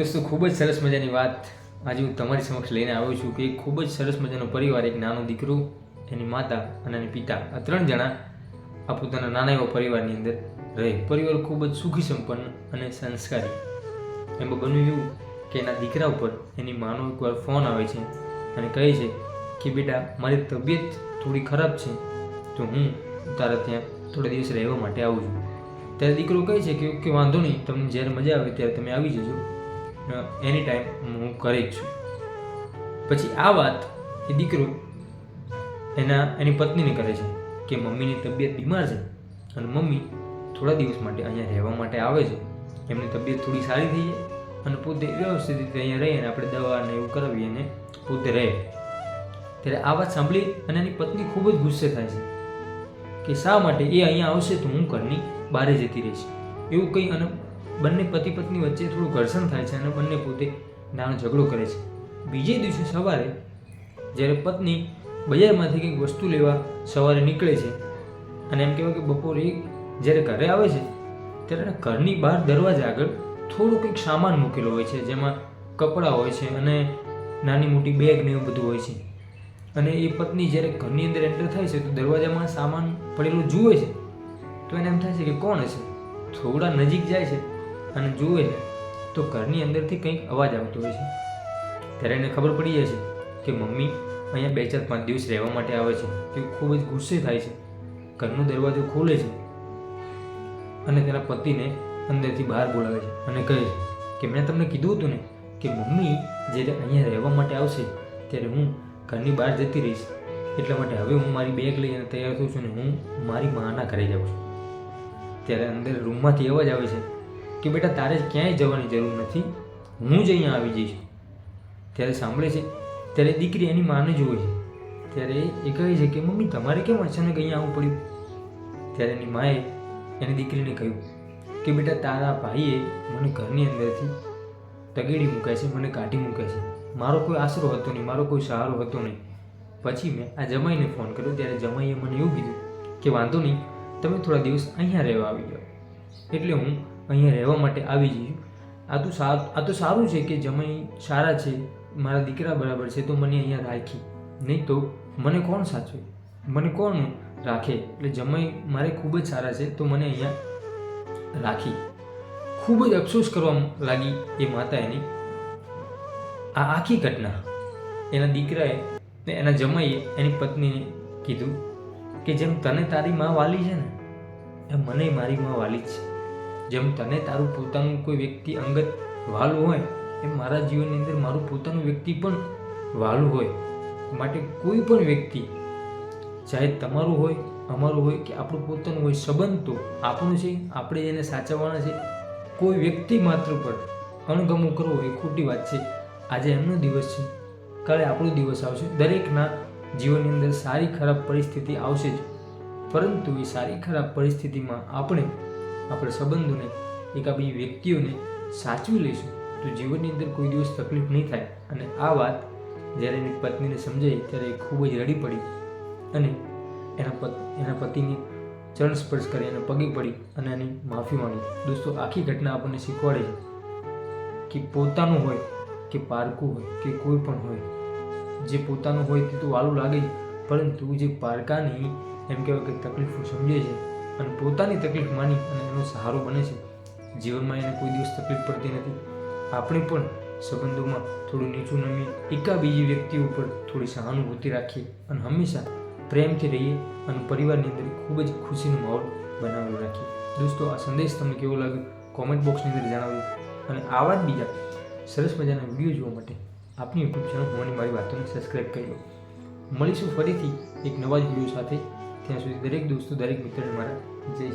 દોસ્તો, ખૂબ જ સરસ મજાની વાત આજે હું તમારી સમક્ષ લઈને આવ્યો છું કે ખૂબ જ સરસ મજાનો પરિવાર, એક નાનો દીકરો, એની માતા અને એની પિતા, આ ત્રણ જણા આ પોતાના નાના એવા પરિવારની અંદર રહે. પરિવાર ખૂબ જ સુખી, સંપન્ન અને સંસ્કારી. એમાં બન્યું એવું કે એના દીકરા ઉપર એની માનો એકવાર ફોન આવે છે અને કહે છે કે, બેટા, મારી તબિયત થોડી ખરાબ છે, તો હું તારા ત્યાં થોડા દિવસ રહેવા માટે આવું છું. ત્યારે દીકરો કહે છે કે, ઓકે, વાંધો નહીં, તમને જ્યારે મજા આવે ત્યારે તમે આવી જજો. એની ટાઈમ હું કરી જ છું. પછી આ વાત એ દીકરો એના, એની પત્નીને કરે છે કે મમ્મીની તબિયત બીમાર છે અને મમ્મી થોડા દિવસ માટે અહીંયા રહેવા માટે આવે છે. એમની તબિયત થોડી સારી થઈ જાય અને પોતે વ્યવસ્થિત રીતે અહીંયા રહી અને આપણે દવા ને એવું કરાવીએ અને પોતે રહે. ત્યારે આ વાત સાંભળી અને એની પત્ની ખૂબ જ ગુસ્સે થાય છે કે શા માટે એ અહીંયા આવશે તો હું ઘરની બહારે જતી રહીશ. એવું કંઈ અને બંને પતિ પત્ની વચ્ચે થોડું ઘર્ષણ થાય છે અને બંને પોતે નાનો ઝઘડો કરે છે. બીજે દિવસે સવારે જ્યારે પત્ની બજારમાંથી કંઈક વસ્તુ લેવા સવારે નીકળે છે અને એમ કહેવાય કે બપોરે જ્યારે ઘરે આવે છે ત્યારે ઘરની બહાર દરવાજા આગળ થોડું કંઈક સામાન મૂકેલો હોય છે, જેમાં કપડાં હોય છે અને નાની મોટી બેગ ને એવું બધું હોય છે. અને એ પત્ની જ્યારે ઘરની અંદર એન્ટર થાય છે તો દરવાજામાં સામાન પડેલું જુએ છે તો એને એમ થાય છે કે કોણ હશે? થોડા નજીક જાય છે. અને જુએ તો ઘરની અંદરથી કંઈક અવાજ આવતો હોય છે. ત્યારે એને ખબર પડી જાય છે કે મમ્મી અહીંયા બે ચાર પાંચ દિવસ રહેવા માટે આવે છે તે ખૂબ જ ગુસ્સે થાય છે. ઘરનો દરવાજો ખોલે છે અને તેના પતિને અંદરથી બહાર બોલાવે છે અને કહે છે કે મેં તમને કીધું હતું ને કે મમ્મી જ્યારે અહીંયા રહેવા માટે આવશે ત્યારે હું ઘરની બહાર જતી રહીશ. એટલા માટે હવે હું મારી બેગ લઈને તૈયાર થઉં છું ને હું મારી માના ઘરે જાઉં છું. ત્યારે અંદર રૂમમાંથી અવાજ આવે છે કે બેટા તારે ક્યાંય જવાની જરૂર નથી. હું જ અહીંયા આવી જઈશ. ત્યારે સાંભળે છે, ત્યારે દીકરી એની માને જુએ છે. ત્યારે એ કહે છે કે, મમ્મી, તમારે કેમ અચાનક અહીંયા આવવું પડ્યું? ત્યારે એની માએ એની દીકરીને કહ્યું કે, બેટા, તારા ભાઈએ મને ઘરની અંદરથી તગેડી મૂકાય છે, મને કાઢી મૂકાય છે. મારો કોઈ આશરો હતો નહીં, મારો કોઈ સહારો હતો નહીં. પછી મેં આ જમાઈને ફોન કર્યો. ત્યારે જમાઈએ મને એવું કીધું કે, વાંધો નહીં, તમે થોડા દિવસ અહીંયા રહેવા આવી જાઓ. એટલે હું અહીંયા રહેવા માટે આવી જઈશ. આ તો સારું આ તો સારું છે કે જમાઈ સારા છે, મારા દીકરા બરાબર છે, તો મને અહીંયા રાખી. નહીં તો મને કોણ સાચવે? મને કોણ રાખે? એટલે જમાઈ મારે ખૂબ જ સારા છે, તો મને અહીંયા રાખી. ખૂબ જ અફસોસ કરવા લાગી એ માતા એની. આ આખી ઘટના, એના દીકરાએ એના જમાઈએ એની પત્નીને કીધું કે જેમ તને તારી માં વાલી છે ને, એમ મને મારી માં વાલી જ છે. જેમ તને તારું પોતાનું કોઈ વ્યક્તિ અંગત વાલું હોય, એમ મારા જીવનની અંદર મારું પોતાનું વ્યક્તિ પણ વાલું હોય. માટે કોઈ પણ વ્યક્તિ, ચાહે તમારું હોય, અમારું હોય કે આપણું પોતાનું હોય, સંબંધ તો આપણું છે, આપણે એને સાચવવાના છે. કોઈ વ્યક્તિ માત્ર પર અણગમો કરવો એ ખોટી વાત છે. આજે એમનો દિવસ છે. કાલે આપણો દિવસ આવશે. દરેકના જીવનની અંદર સારી ખરાબ પરિસ્થિતિ આવશે જ. પરંતુ એ સારી ખરાબ પરિસ્થિતિમાં આપણે આપણા સંબંધોને એક આ બીજી વ્યક્તિઓને સાચવી લઈશું. તો જીવનની અંદર કોઈ દિવસ તકલીફ નહીં થાય. અને આ વાત જ્યારે એની પત્નીને સમજાઈ ત્યારે એ ખૂબ જ રડી પડી. અને એના પત, એના પતિને ચરણ સ્પર્શ કરી અને પગે પડી અને એની માફી માંગી. દોસ્તો, આખી ઘટના આપણને શીખવાડે છે કે પોતાનું હોય કે પારકું હોય કે કોઈ પણ હોય. જે પોતાનું હોય તે તો વાલું લાગે પરંતુ જે પારકાની એમ કહેવાય કે તકલીફો સમજે છે અને પોતાની તકલીફ માની અને એનો સહારો બને છે. જીવનમાં એને કોઈ દિવસ તકલીફ પડતી નથી. આપણે પણ સંબંધોમાં થોડું નીચું નમીએ એકા બીજી વ્યક્તિ ઉપર થોડી સહાનુભૂતિ રાખીએ અને હંમેશા પ્રેમથી રહીએ અને પરિવારની અંદર ખૂબ જ ખુશીનો માહોલ બનાવેલો રાખીએ. દોસ્તો, આ સંદેશ તમને કેવો લાગ્યો? કોમેન્ટ બોક્સની અંદર જણાવ્યું અને આવા જ બીજા સરસ મજાના વીડિયો જોવા માટે આપની યુટ્યુબ ચેનલ હોવાની મારી વાતોને સબસ્ક્રાઈબ કરી લો. મળીશું ફરીથી એક નવા જ વીડિયો સાથે. ત્યાં સુધી દરેક દોસ્તો, દરેક મિત્રને મારા 你自己？